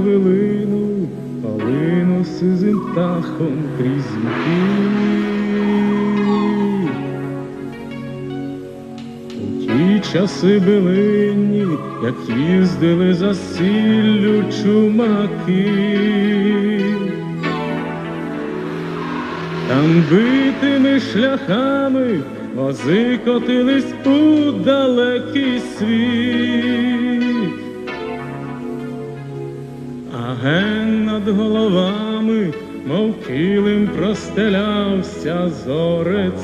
хвилину, палину сизим птахом крізь віки. У ті часи билинні, як їздили за сіллю чумаки. Там битими шляхами вози котились у далекий світ. Ген над головами, мов килим простелявся зорецвіт.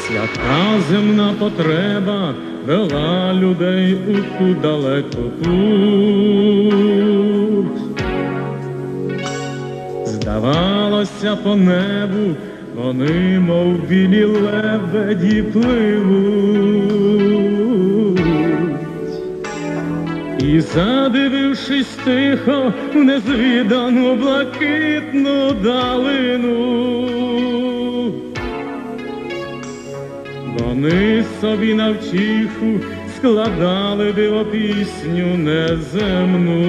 Свята земна потреба вела людей у ту далеку путь. Здавалося, по небу вони, мов білі лебеді, пливуть. І задивившись тихо в незвідану блакитну далину. Вони собі навтіху складали диво пісню неземну.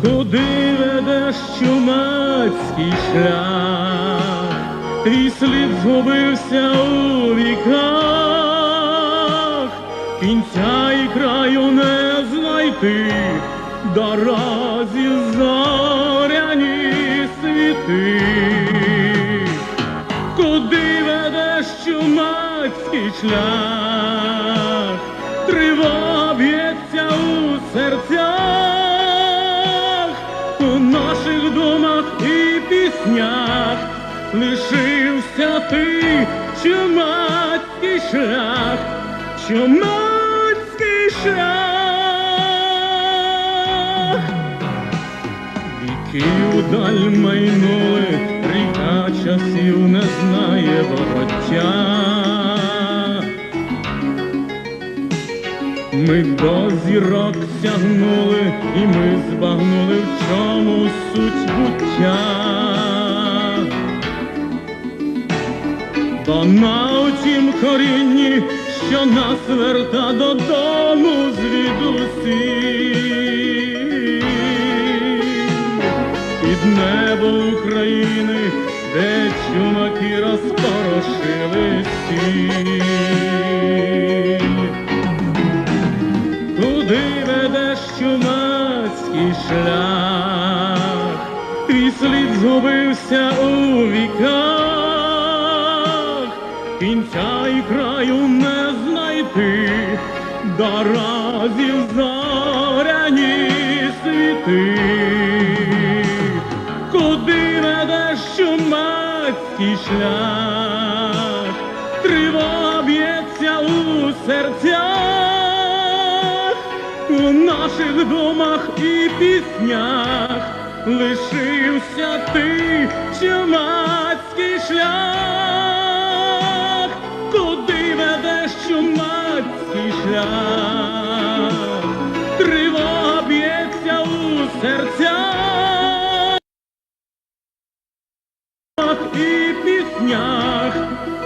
Куди ведеш чумацький шлях, твій слід згубився у віках, кінця і краю не знайти, дорозі зоряні світи. Куди ведеш чумацький шлях, тривога б'ється у серцях, у наших думах і піснях лишився ти, чумацький шлях, чумацький шлях. Віки удаль майнули, ріка часів не знає вороття. Ми до зірок сягнули, і ми збагнули, в чому суть буття. Бо на тім корінні, що нас верта додому звідусіль під небо України, де чумаки розпорошили сіль. Куди ведеш чумацький шлях, твій слід згубився у віках, кінця і краю не дорозі зоряні світи. Куди ведеш чумацький шлях, тривога б'ється у серцях, у наших думах і піснях лишився ти, чумацький шлях,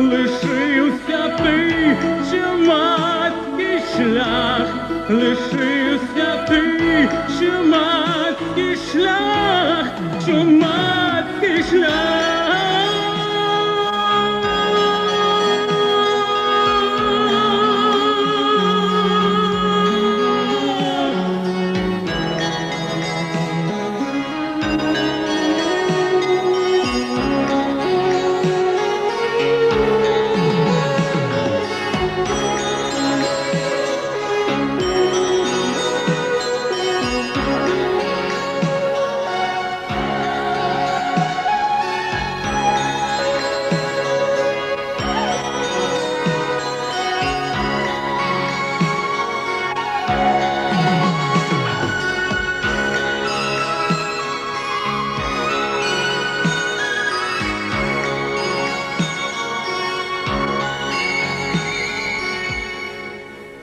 лишився ти, чумацький шлях, лишився ти, чумацький шлях.